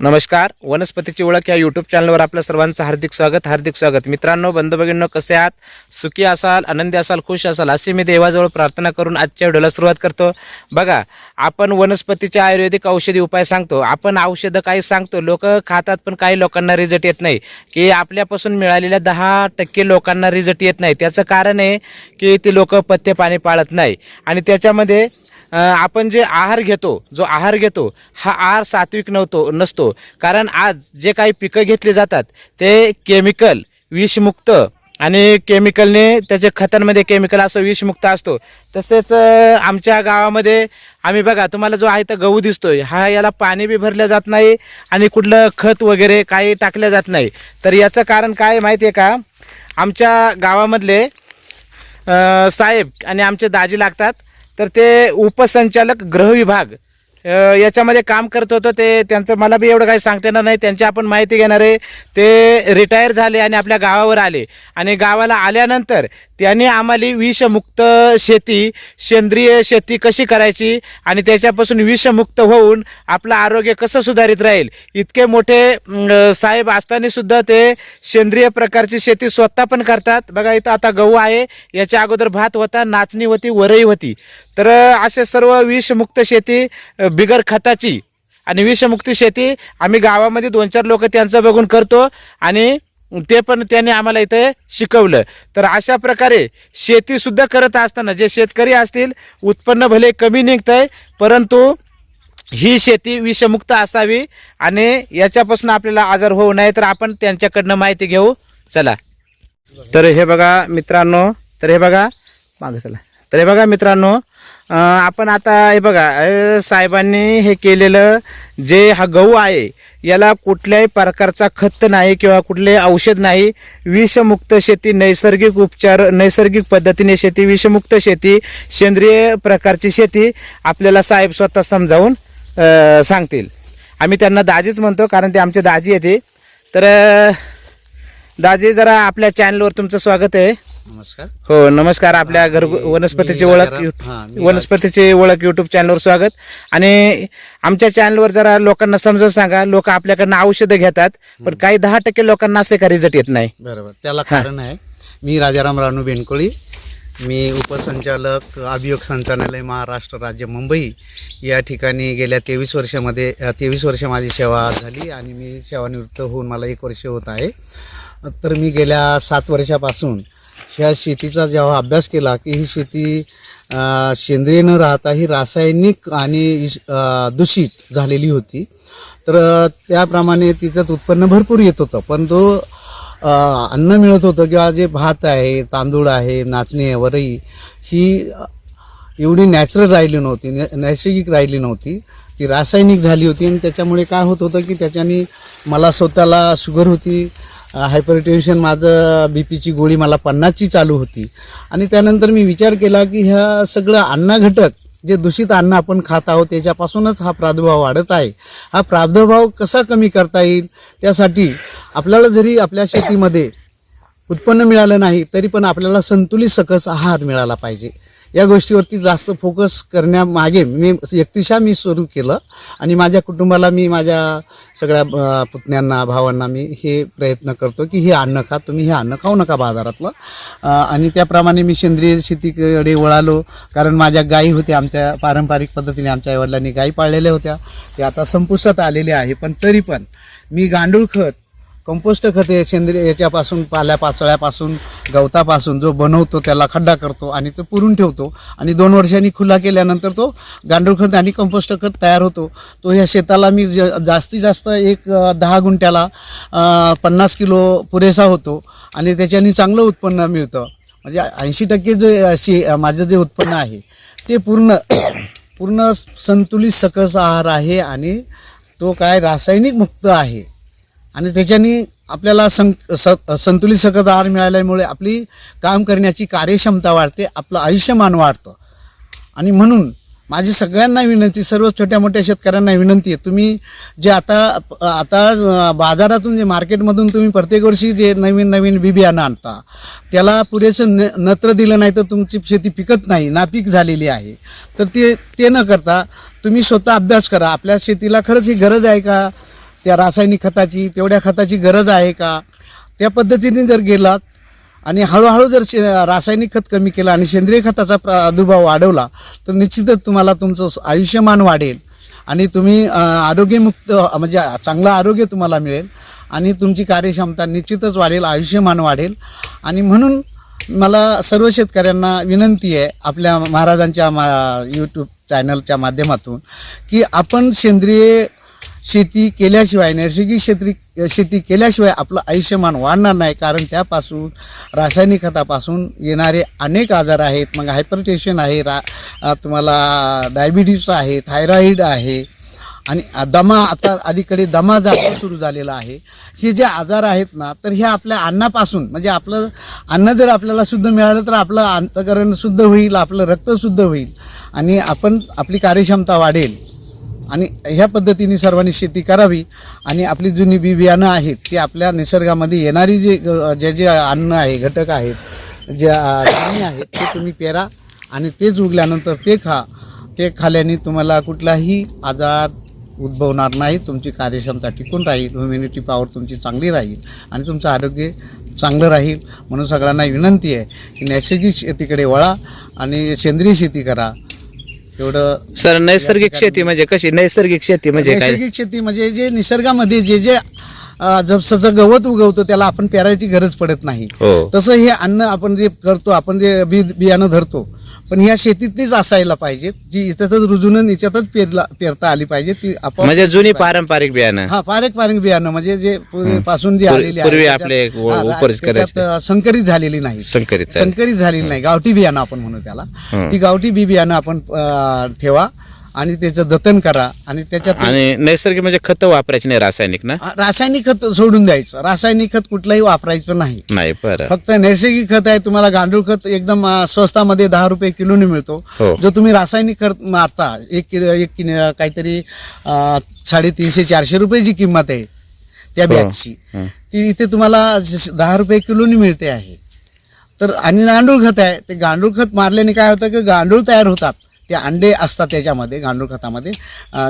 नमस्कार वनस्पतीची ओळख या यूट्यूब चॅनलवर आपल्या सर्वांचं हार्दिक स्वागत हार्दिक स्वागत. मित्रांनो बंधू भगिनींनो कसे आहात? सुखी असाल आनंदी असाल खुश असाल अशी मी देवाजवळ प्रार्थना करून आजच्या व्हिडिओला सुरुवात करतो. बघा आपण वनस्पतीचे आयुर्वेदिक औषधी उपाय सांगतो. आपण औषधं काही सांगतो लोक खातात पण काही लोकांना रिझल्ट येत नाही. की आपल्यापासून मिळालेल्या दहा टक्के लोकांना रिझल्ट येत नाही. त्याचं कारण आहे की ती लोक पथ्य पाणी पाळत नाही. आणि त्याच्यामध्ये आपण जे आहार घेतो जो आहार घेतो हा आहार सात्विक नव्हतो नसतो. कारण आज जे काही पिकं घेतली जातात ते केमिकल विषमुक्त आणि केमिकलने त्याचे खतांमध्ये केमिकल असं विषमुक्त असतो. तसेच आमच्या गावामध्ये आम्ही बघा तुम्हाला जो आहे तर गहू दिसतोय हा याला पाणी बी भरलं जात नाही आणि कुठलं खत वगैरे काही टाकलं जात नाही. तर याचं कारण काय माहिती आहे का? आमच्या गावामधले साहेब आणि आमचे दाजी लागतात. तर ते उपसंचालक गृह विभाग याच्यामध्ये काम करत होतं ते त्यांचं मला बी एवढं काही सांगता येणार नाही. त्यांची आपण माहिती घेणार आहे. ते रिटायर झाले आणि आपल्या गावावर आले. आणि गावाला आल्यानंतर त्यांनी आम्हाला विषमुक्त शेती सेंद्रिय शेती कशी करायची आणि त्याच्यापासून विषमुक्त होऊन आपलं आरोग्य कसं सुधारित राहील? इतके मोठे साहेब असतानासुद्धा ते सेंद्रिय प्रकारची शेती स्वतः पण करतात. बघा इथं आता गहू आहे. याच्या अगोदर भात होता नाचणी होती वरई होती. तर असे सर्व विषमुक्त शेती बिगर खताची आणि विषमुक्ती शेती आम्ही गावामध्ये दोन चार लोक त्यांचं बघून करतो आणि ते पण त्यांनी आम्हाला इथे शिकवलं. तर अशा प्रकारे शेतीसुद्धा करत असताना जे शेतकरी असतील उत्पन्न भले कमी निघतंय परंतु ही शेती विषमुक्त असावी आणि याच्यापासून आपल्याला आजार होऊ नये तर आपण त्यांच्याकडनं माहिती घेऊ. चला. तर हे बघा मित्रांनो तर हे बघा मागं चला. तर हे बघा मित्रांनो आपण आता हे बघा साहेबांनी हे केलेलं जे हा गहू आहे याला कुठल्याही प्रकारचा खत नाही किंवा कुठले औषध नाही. विषमुक्त शेती नैसर्गिक उपचार नैसर्गिक पद्धतीने शेती विषमुक्त शेती सेंद्रिय प्रकारची शेती आपल्याला साहेब स्वतः समजावून सांगतील. आम्ही त्यांना दाजीच म्हणतो कारण ते आमचे दाजी येते तर दाजी जरा आपल्या चॅनलवर तुमचं स्वागत आहे. नमस्कार. हो नमस्कार. आपल्या घर वनस्पतीची ओळख हां, वनस्पतीची ओळख युट्यूब चॅनलवर स्वागत. आणि आमच्या चॅनलवर जरा लोकांना समजावून सांगा. लोक आपल्याकडनं औषधं घेतात पण काही दहा टक्के लोकांना असे का रिझल्ट येत नाही. बरोबर. त्याला कारण आहे मी राजाराम रानू बेनकोळी मी उपसंचालक अभियोग संचालनालय महाराष्ट्र राज्य मुंबई या ठिकाणी गेल्या तेवीस वर्षामध्ये तेवीस वर्ष माझी सेवा झाली आणि मी सेवानिवृत्त होऊन मला एक वर्ष होत आहे. तर मी गेल्या सात वर्षापासून ह्या शेतीचा जेव्हा अभ्यास केला की ही शेती सेंद्रिय न राहता ही रासायनिक आणि दूषित झालेली होती. तर त्याप्रमाणे तिच्यात उत्पन्न भरपूर येत होतं. पण तो अन्न मिळत होतं किंवा जे भात आहे तांदूळ आहे नाचणी आहे वरई ही एवढी नॅचरल राहिली नव्हती नै- नैसर्गिक राहिली नव्हती. ती रासायनिक झाली होती आणि त्याच्यामुळे काय होत होतं की त्याच्याने मला स्वतःला शुगर होती हायपर टेन्शन माझं बी पीची गोळी मला पन्नासची चालू होती. आणि त्यानंतर मी विचार केला की ह्या सगळं अन्न घटक जे दूषित अन्न आपण खात आहोत त्याच्यापासूनच हा प्रादुर्भाव वाढत आहे. हा प्रादुर्भाव कसा कमी करता येईल? त्यासाठी आपल्याला जरी आपल्या शेतीमध्ये उत्पन्न मिळालं नाही तरी पण आपल्याला संतुलित सकस आहार मिळाला पाहिजे. या गोष्टीवरती जास्त फोकस करण्यामागे मी व्यक्तिशा मी सुरू केलं आणि माझ्या कुटुंबाला मी माझ्या सगळ्या पुतण्यांना भावांना मी हे प्रयत्न करतो की हे अन्न खा तुम्ही हे अन्न खाऊ नका बाजारातलं. आणि त्याप्रमाणे मी सेंद्रिय शेतीकडे वळालो कारण माझ्या गायी होत्या आमच्या पारंपरिक पद्धतीने आमच्या आईवडिलांनी गायी पाळलेल्या होत्या. ते आता संपुष्टात आलेले आहे पण तरी पण मी गांडूळ खत कंपोस्ट खत सेंद्रिय याच्यापासून पाल्या पाचोळ्यापासून गवतापासून जो बनवतो त्याला खड्डा करतो आणि तो पुरून ठेवतो. आणि दोन वर्षांनी खुला केल्यानंतर तो गांडूळ खत आणि कंपोस्ट खत तयार होतो. तो ह्या शेताला मी ज- जास्तीत जास्त एक दहा गुंठ्याला पन्नास किलो पुरेसा होतो आणि त्याच्याने चांगलं उत्पन्न मिळतं. म्हणजे ऐंशी टक्के जे अशी माझं जे उत्पन्न आहे ते पूर्ण पूर्ण संतुलित सकस आहार आहे आणि तो काय रासायनिक मुक्त आहे. आणि त्याच्याने आपल्याला सं स संतुलित सकत आहार मिळाल्यामुळे आपली काम करण्याची कार्यक्षमता वाढते आपलं आयुष्यमान वाढतं. आणि म्हणून माझी सगळ्यांना विनंती सर्व छोट्या मोठ्या शेतकऱ्यांना विनंती आहे तुम्ही जे आता आता बाजारातून जे मार्केटमधून तुम्ही प्रत्येक वर्षी जे नवीन नवीन बी बियाणं आणता त्याला पुरेसं न नत्र दिलं नाही तर तुमची शेती पिकत नाही नापीक झालेली आहे. तर ते ते न करता तुम्ही स्वतः अभ्यास करा आपल्या शेतीला खरंच ही गरज आहे का? त्या रासायनिक खताची तेवढ्या खताची गरज आहे का? त्या पद्धतीने जर गेलात आणि हळूहळू जर शे रासायनिक खत कमी केलं आणि सेंद्रिय खताचा प्रादुर्भाव वाढवला तर निश्चितच तुम्हाला तुमचं आयुष्यमान वाढेल आणि तुम्ही आरोग्यमुक्त म्हणजे चांगलं आरोग्य तुम्हाला मिळेल आणि तुमची कार्यक्षमता निश्चितच वाढेल आयुष्यमान वाढेल. आणि म्हणून मला सर्व शेतकऱ्यांना विनंती आहे आपल्या महाराजांच्या मा यूट्यूब चॅनलच्या माध्यमातून की आपण सेंद्रिय शेती केल्याशिवाय नैसर्गिक शेती शेती केल्याशिवाय आपलं आयुष्यमान वाढणार नाही. कारण त्यापासून रासायनिक खतापासून येणारे अनेक आजार आहेत. मग हायपरटेन्शन आहे रा तुम्हाला डायबिटीज आहे थायरॉईड आहे. आणि दमा आता अलीकडे दमा जास्त सुरू झालेला आहे. हे जे आजार आहेत ना तर हे आपल्या अन्नापासून म्हणजे आपलं अन्न जर आपल्याला शुद्ध मिळालं तर आपलं अंतकरण शुद्ध होईल आपलं रक्त शुद्ध होईल. आणि आपण आपली कार्यक्षमता वाढेल. आणि ह्या पद्धतीने सर्वांनी शेती करावी आणि आपली जुनी बी बियाणं आहेत ती आपल्या निसर्गामध्ये येणारी जे ग- जे जे अन्न आहे घटक आहेत ज्या धान्य आहेत ते तुम्ही पेरा आणि तेच उगल्यानंतर ते खा. ते खाल्याने तुम्हाला कुठलाही आजार उद्भवणार नाही तुमची कार्यक्षमता टिकून राहील ह्युम्युनिटी पॉवर तुमची चांगली राहील आणि तुमचं आरोग्य चांगलं राहील. म्हणून सगळ्यांना विनंती आहे की नैसर्गिक शेतीकडे वळा आणि सेंद्रिय शेती करा. एवढं सर नैसर्गिक शेती म्हणजे कशी? नैसर्गिक शेती म्हणजे काय? नैसर्गिक शेती म्हणजे जे निसर्गामध्ये जे जे अं, जसं गवत उगवतं त्याला आपण पेरायची गरज पडत नाही. हो. तसं हे अन्न आपण जे करतो आपण जे बी बियाणं धरतो पण ह्या शेतीतलीच असायला पाहिजेत. जी इथंच रुजून याच्यातच पेरला पेरता आली पाहिजे ती आपण म्हणजे जुनी पारंपरिक बियाणं. हा पारंपरिक बियाणं म्हणजे जे पूर्वीपासून जे आलेली पूर्वी आपले हा, उपरच करायचे. संकरित झालेली नाही. संकरित आहे. संकरित झालेली नाही. गावठी बियाणं आपण म्हणू त्याला. हं. ती गावठी बी बियाणं आपण अं, ठेवा. आणि त्याचं जतन करा आणि त्याच्यात आणि नैसर्गिक म्हणजे खत वापरायची नाही रासायनिक ना? रासायनिक खत सोडून द्यायचं. रासायनिक खत कुठलंही वापरायचं नाही. नाही बरं. फक्त नैसर्गिक खत आहे तुम्हाला गांडूळ खत एकदम अं, स्वस्तामध्ये दहा रुपये किलोने मिळतो. हो. जो तुम्ही रासायनिक खत मारता एक किलो एक किलो काहीतरी अं, साडेतीनशे चारशे रुपये जी किंमत आहे त्या हो. बॅगची हं. ती इथे तुम्हाला दहा रुपये किलोनी मिळते आहे. तर आणि गांडूळ खत आहे ते गांडूळ खत मारल्याने काय होतं की गांडूळ तयार होतात. ते अंडे असतात त्याच्यामध्ये गांडूळ खतामध्ये.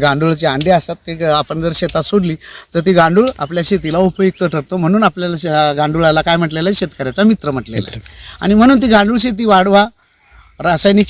गांडूळचे अंडे असतात ते आपण जर शेतात सोडली तर ती गांडूळ आपल्या शेतीला उपयुक्त ठरतो. म्हणून आपल्याला श- गांडुळाला काय म्हटलेलं आहे? शेतकऱ्याचा मित्र म्हटलेलं आहे. आणि म्हणून ती गांडूळ शेती वाढवा. रासायनिक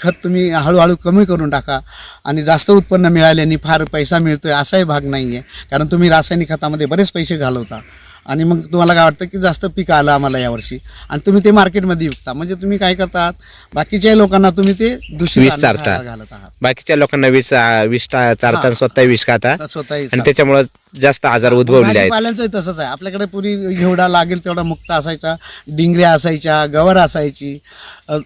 खत तुम्ही हळूहळू कमी करून टाका. आणि जास्त उत्पन्न मिळाल्याने फार पैसा मिळतोय असाही भाग नाही आहे कारण तुम्ही रासायनिक खतामध्ये बरेच पैसे घालवता. आणि मग तुम्हाला काय वाटतं की जास्त पीक आलं आम्हाला यावर्षी? आणि तुम्ही ते मार्केटमध्ये विकता. म्हणजे तुम्ही काय करतात? बाकीच्या लोकांना तुम्ही ते वीस अन्न चारता. घालत आहात. बाकीच्या लोकांना वीस टा- चारता स्वतः वीस खाता. स्वतःही आणि त्याच्यामुळे जास्त आजार उद्भवलेले आहेत. भाजीपाल्यांचंही तसंच आहे. आपल्याकडे पूर्वी जेवढा लागेल तेवढा मुक्त असायचा. डिंगऱ्या असायच्या गवार असायची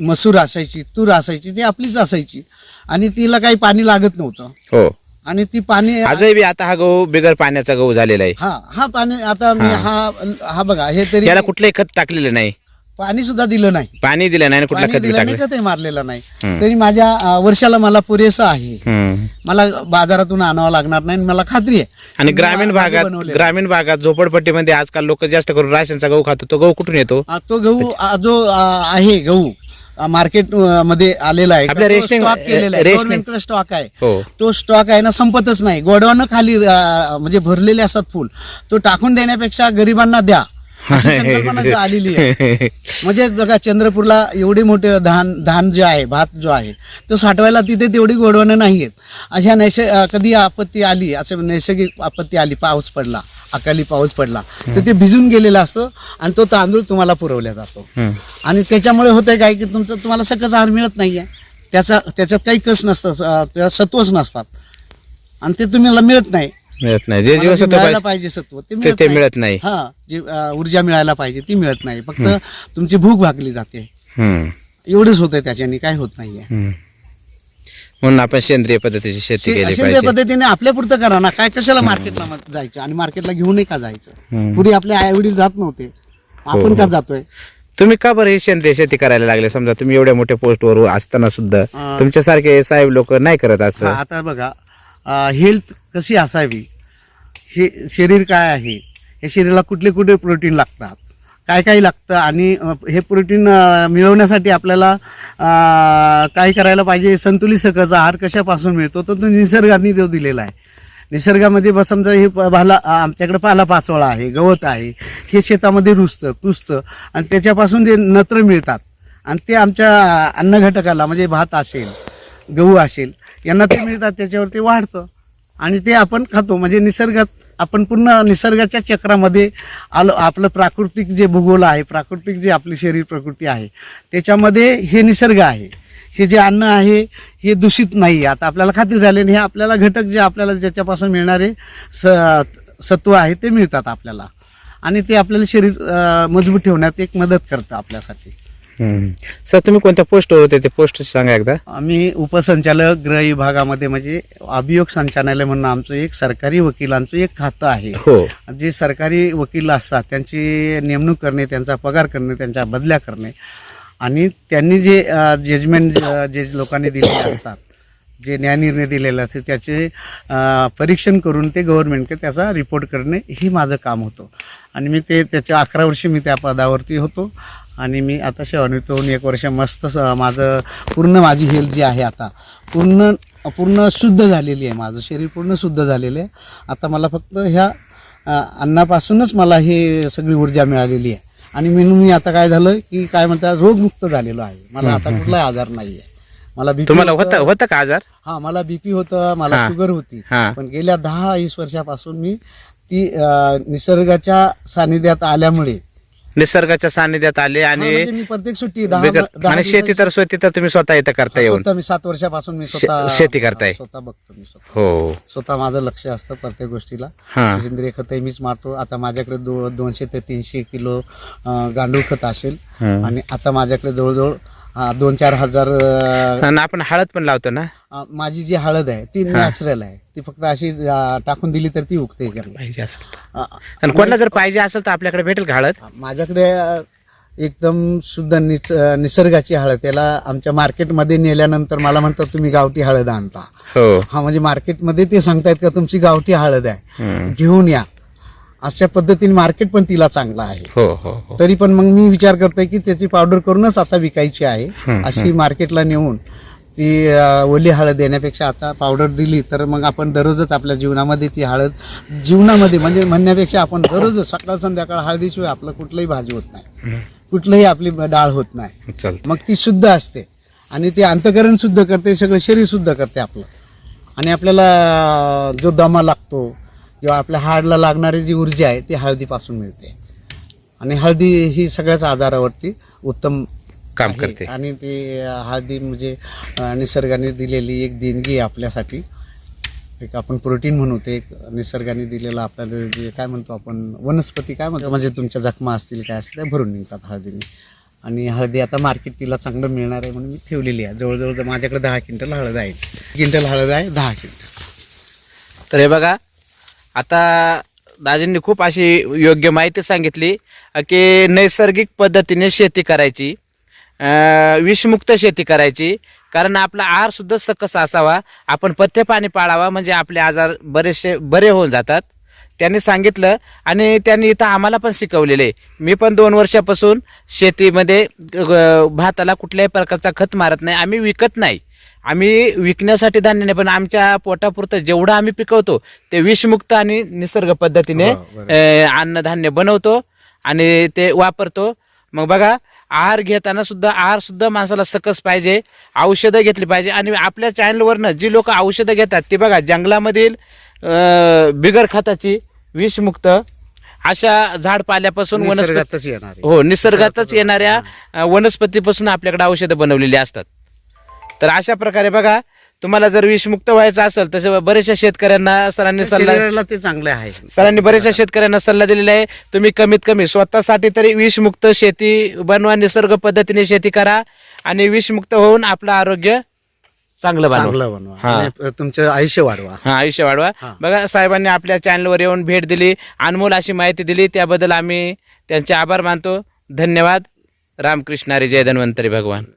मसूर असायची तूर असायची ती आपलीच असायची. आणि तिला काही पाणी लागत नव्हतं. हो. आणि ती पाणी आजही बी आता हा गहू बिगर पाण्याचा गहू झालेला आहे. हा हा पाणी आता मी हा. हा बघा हे तरी याला कुठलंही खत टाकलेलं नाही. पाणी सुद्धा दिलं नाही. पाणी दिलं नाही आणि कुठलं पाणी खत बी दिलं नाही टाकलं मारलेलं नाही. तरी माझ्या अ, वर्षाला मला पुरेसं आहे. हम्म. मला बाजारातून आणावं लागणार नाही आणि मला खात्री आहे. आणि ग्रामीण भागात बनवलेलं. ग्रामीण भागात झोपडपट्टीमध्ये आजकाल लोक जास्त करून राशनचा गहू खातो तो गहू कुठून येतो? आ, तो गहू आ, जो आ, आहे गहू आ, मार्केट अ, मध्ये आलेला आहे. आपल्या तो रेशनिंग- स्टॉक केलेला आहे. रेशनिंग- गव्हर्नमेंटकडे स्टॉक आहे. हो. तो स्टॉक आहे ना संपतच नाही. गोडवानं खाली म्हणजे भरलेले असतात फुल. तो टाकून देण्यापेक्षा गरिबांना द्या. अशी संकल्पना जी आलेली आहे. म्हणजे बघा चंद्रपूरला एवढे मोठे धान धान जे आहे भात जो आहे तो साठवायला तिथे तेवढी गोडवणं नाही आहेत अशा नैस कधी आपत्ती आली असं नैसर्गिक आपत्ती आली पाऊस पडला. अकाली पाऊस पडला तर ते भिजून गेलेलं असतं आणि तो तांदूळ तुम्हाला पुरवला जातो. आणि त्याच्यामुळे होतंय काय की तुमचं तुम्हाला सकस आहार मिळत नाहीये. त्याचा त्याच्यात काही कस नसतं त्याच्यात सत्वच नसतात. आणि ते तुम्हाला मिळत नाही. मिळत नाही. जे जीवनसत्व मिळायला पाहिजे सत्व ते मिळत नाही. हा जी ऊर्जा मिळायला पाहिजे ती मिळत नाही. फक्त तुमची भूक भागली जाते. एवढंच होतंय त्याच्याने काय होत नाहीये. म्हणून आपण सेंद्रिय पद्धतीची शेती केली पाहिजे. पद्धतीने आपल्या पुरतं करा ना. काय कशाला मार्केटला जायचं? आणि मार्केटला घेऊनही का जायचं. पूर्वी आपले आई वडील जात नव्हते. आपण का जातोय? तुम्ही का बरं ही सेंद्रिय शेती करायला लागले? समजा तुम्ही एवढ्या मोठ्या पोस्टवर असताना सुद्धा तुमच्यासारखे साहेब लोक नाही करत हा, असं आता बघा हेल्थ कशी असावी? हे शरीर काय आहे? हे शरीराला कुठले कुठले प्रोटीन लागतात? काय काय लागतं आणि हे प्रोटीन मिळवण्यासाठी आपल्याला काय करायला पाहिजे? संतुलित सकस आहार कशापासून मिळतो? तो तो निसर्गाने देव दिलेला आहे. निसर्गामध्ये बस समजा हे प- भाला आमच्याकडे पाला पाचोळा आहे गवत आहे हे शेतामध्ये रुजतं कुजतं आणि त्याच्यापासून जे नत्र मिळतात आणि ते आमच्या अन्न घटकाला म्हणजे भात असेल गहू असेल यांना ते मिळतात त्याच्यावर ते वाढतं आणि ते आपण खातो. म्हणजे निसर्गात आपण पूर्ण निसर्गाच्या चक्रामध्ये आलो आपलं प्राकृतिक जे भूगोल आहे प्राकृतिक जे आपली शरीर प्रकृती आहे त्याच्यामध्ये हे निसर्ग आहे. हे जे अन्न आहे हे दूषित नाही आता आपल्याला खात्री झाले आणि हे आपल्याला घटक जे आपल्याला ज्याच्यापासून मिळणारे स सत्व आहे ते मिळतात आपल्याला. आणि ते आपल्याला शरीर मजबूत ठेवण्यात एक मदत करतं आपल्यासाठी. सर तुम्ही कोणत्या पोस्टवर होते? ते पोस्ट सांगा एकदा. आम्ही उपसंचालक गृह विभागामध्ये म्हणजे अभियोग संचालनालय म्हणून आमचं एक सरकारी वकिलांचं एक खातं आहे. हो. जे सरकारी वकील असतात त्यांची नेमणूक करणे त्यांचा पगार करणे त्यांच्या बदल्या करणे. आणि त्यांनी जे जजमेंट जे लोकांनी दिलेले असतात जे न्यायनिर्णय दिलेले असते त्याचे परीक्षण करून ते गव्हर्नमेंटकडे त्याचा रिपोर्ट करणे हे माझं काम होतं. आणि मी ते त्याच्या अकरा वर्षी मी त्या पदावरती होतो. आणि मी आता सेवानिवृत्त होऊन एक वर्ष मस्त स- माझं पूर्ण माझी हेल्थ जी आहे आता पूर्ण पूर्ण शुद्ध झालेली आहे. माझं शरीर पूर्ण शुद्ध झालेलं आहे. आता मला फक्त ह्या अन्नापासूनच मला हे सगळी ऊर्जा मिळालेली आहे. आणि म्हणून मी आता काय झालं की काय म्हणतात रोगमुक्त झालेलो आहे. मला आता कुठलाही आजार नाही आहे मला बीपी तुम्हाला होतं. होतं का आजार? हा मला बीपी होतं मला. शुगर होती. पण गेल्या दहा वीस वर्षापासून मी ती निसर्गाच्या सानिध्यात आल्यामुळे निसर्गाच्या सानिध्यात आले आणि म्हणजे मी प्रत्येक सुट्टी दहा बिगर- दहा आणि शेती तर शेती तर तुम्ही स्वतः इथं करता येऊन. स्वतः मी सात वर्षापासून मी स्वतः शे- शेती करताय. स्वतः बघतो मी स्वतः. हो. स्वतः माझं लक्ष असतं प्रत्येक गोष्टीला. हा. सेंद्रिय खतही मीच मारतो. आता माझ्याकडे दो दोनशे ते तीनशे किलो अं, गांडूळ खत असेल हं. आणि आता माझ्याकडे जवळजवळ हा, दोन चार हजार अं, आणि आपण हळद पण लावतो ना? अं, माझी जी हळद आहे ती नॅचरल आहे. ती फक्त अशी अं, टाकून दिली तर ती उगते. पाहिजे असेल अं, आणि कोणाला जर पाहिजे असेल तर आपल्याकडे भेटेल का हळद? माझ्याकडे अं, एकदम शुद्ध निस अं, निसर्गाची हळद. त्याला आमच्या मार्केटमध्ये नेल्यानंतर मला म्हणतात तुम्ही गावठी हळद आणता. हो. हा म्हणजे मार्केटमध्ये ते सांगतायत का तुमची गावठी हळद आहे. घेऊन या. अशा पद्धतीने मार्केट पण तिला चांगलं आहे. हो हो हो. तरी पण मग मी विचार करतोय की त्याची पावडर करूनच आता विकायची आहे. अशी मार्केटला नेऊन ती ओली हळद देण्यापेक्षा आता पावडर दिली तर मग आपण दररोजच आपल्या जीवनामध्ये ती हळद जीवनामध्ये म्हणजे म्हणण्यापेक्षा आपण दररोज सकाळ संध्याकाळ हळदीशिवाय आपलं कुठलंही भाजी होत नाही. कुठलंही आपली डाळ होत नाही. मग ती शुद्ध असते आणि ती अंतकरण शुद्ध करते सगळं शरीर शुद्ध करते आपलं. आणि आपल्याला जो दमा लागतो किंवा आपल्या हाडला लागणारी जी ऊर्जा आहे ती हळदीपासून मिळते. आणि हळदी ही सगळ्याच आजारावरती उत्तम काम. करते. आणि ती हळदी म्हणजे निसर्गाने दिलेली एक देणगी आहे आपल्यासाठी. एक आपण प्रोटीन म्हणू ते एक निसर्गाने दिलेलं आपल्याला जे काय म्हणतो आपण वनस्पती काय म्हणतो म्हणजे तुमच्या जखमा असतील काय असतील त्या भरून निघतात हळदीने. आणि हळदी आता मार्केट तिला चांगलं मिळणार आहे म्हणून मी ठेवलेली आहे. जवळजवळ माझ्याकडे दहा क्विंटल हळद आहे. क्विंटल हळद आहे दहा क्विंटल. तर हे बघा आता दाजींनी खूप अशी योग्य माहिती सांगितली की नैसर्गिक पद्धतीने शेती करायची विषमुक्त शेती करायची कारण आपला आहारसुद्धा सकस असावा आपण पथ्य पाणी पाळावा म्हणजे आपले आजार बरेचसे बरे होऊन जातात. त्यांनी सांगितलं आणि त्यांनी इथं आम्हाला पण शिकवलेले. मी पण दोन वर्षापासून शेतीमध्ये भाताला कुठल्याही प्रकारचा खत मारत नाही आम्ही विकत नाही. आम्ही विकण्यासाठी धान्य नाही पण आमच्या पोटापुरतं जेवढं आम्ही पिकवतो ते विषमुक्त आणि निसर्ग पद्धतीने हो, अन्नधान्य बनवतो आणि ते वापरतो. मग बघा आहार घेताना सुद्धा आहार सुद्धा माणसाला सकस पाहिजे औषधं घेतली पाहिजे. आणि आपल्या चॅनलवरनं जी लोक औषधं घेतात ते बघा जंगलामधील बिगर खताची विषमुक्त अशा झाडपाल्यापासून वनस्पती. हो निसर्गातच येणाऱ्या वनस्पतीपासून आपल्याकडे औषधं बनवलेली असतात. तर अशा प्रकारे बघा तुम्हाला जर विषमुक्त व्हायचं असेल तसे बऱ्याचशा शेतकऱ्यांना सरांनी सल्ला ते चांगले आहे. सरांनी बऱ्याचशा शेतकऱ्यांना सल्ला दिलेला आहे. तुम्ही कमीत कमी स्वतःसाठी तरी विषमुक्त शेती बनवा निसर्ग पद्धतीने शेती करा आणि विषमुक्त होऊन आपलं आरोग्य चांगलं बनवा. हा. तुमचं आयुष्य वाढवा. हा आयुष्य वाढवा. बघा साहेबांनी आपल्या चॅनलवर येऊन भेट दिली अनमोल अशी माहिती दिली. त्याबद्दल आम्ही त्यांचे आभार मानतो. धन्यवाद. रामकृष्णारी जय धन्वंतरी भगवान.